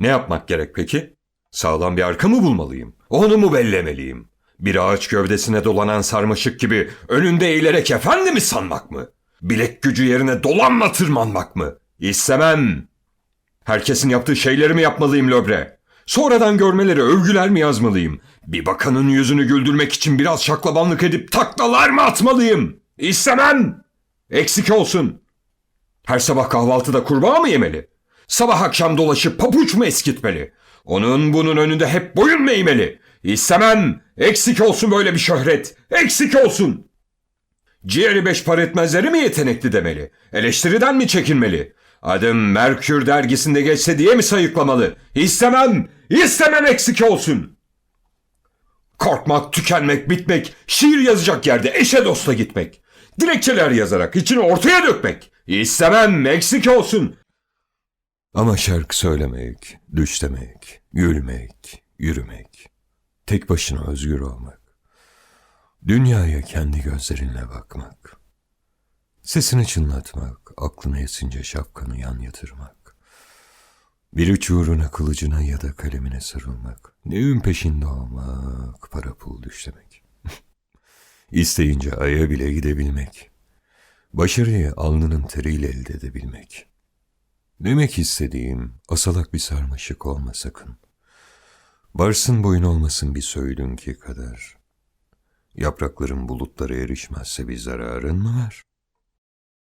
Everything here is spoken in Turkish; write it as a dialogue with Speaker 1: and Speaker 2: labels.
Speaker 1: Ne yapmak gerek peki? Sağlam bir arka mı bulmalıyım? Onu mu bellemeliyim? Bir ağaç gövdesine dolanan sarmaşık gibi önünde eğilerek efendimi sanmak mı? Bilek gücü yerine dolanma tırmanmak mı? İstemem. Herkesin yaptığı şeyleri mi yapmalıyım Löbre? Sonradan görmeleri övgüler mi yazmalıyım? Bir bakanın yüzünü güldürmek için biraz şaklabanlık edip taklalar mı atmalıyım? İstemem. Eksik olsun. Her sabah kahvaltıda kurbağa mı yemeli? Sabah akşam dolaşıp papuç mu eskitmeli? Onun bunun önünde hep boyun mu eğmeli? İstemem. Eksik olsun böyle bir şöhret. Eksik olsun. Ciğeri beş par etmezleri mi yetenekli demeli? Eleştiriden mi çekinmeli? Adım Merkür dergisinde geçse diye mi sayıklamalı? İstemem. İstemem eksik olsun. Korkmak, tükenmek, bitmek, şiir yazacak yerde eşe dosta gitmek. Dilekçeler yazarak içini ortaya dökmek. İstemem, eksik olsun. Ama şarkı söylemek, düş gülmek, yürümek, tek başına özgür olmak, dünyaya kendi gözlerinle bakmak, sesini çınlatmak, aklına esince şapkanı yan yatırmak, bir üç uğruna kılıcına ya da kalemine sarılmak, neyin peşinde olmak, para pul düş demek. İsteyince aya bile gidebilmek, başarıyı alnının teriyle elde edebilmek. Demek istediğim asalak bir sarmaşık olma sakın. Varsın boyun olmasın bir söğüdünki kadar. Yaprakların bulutlara erişmezse bir zararın mı var?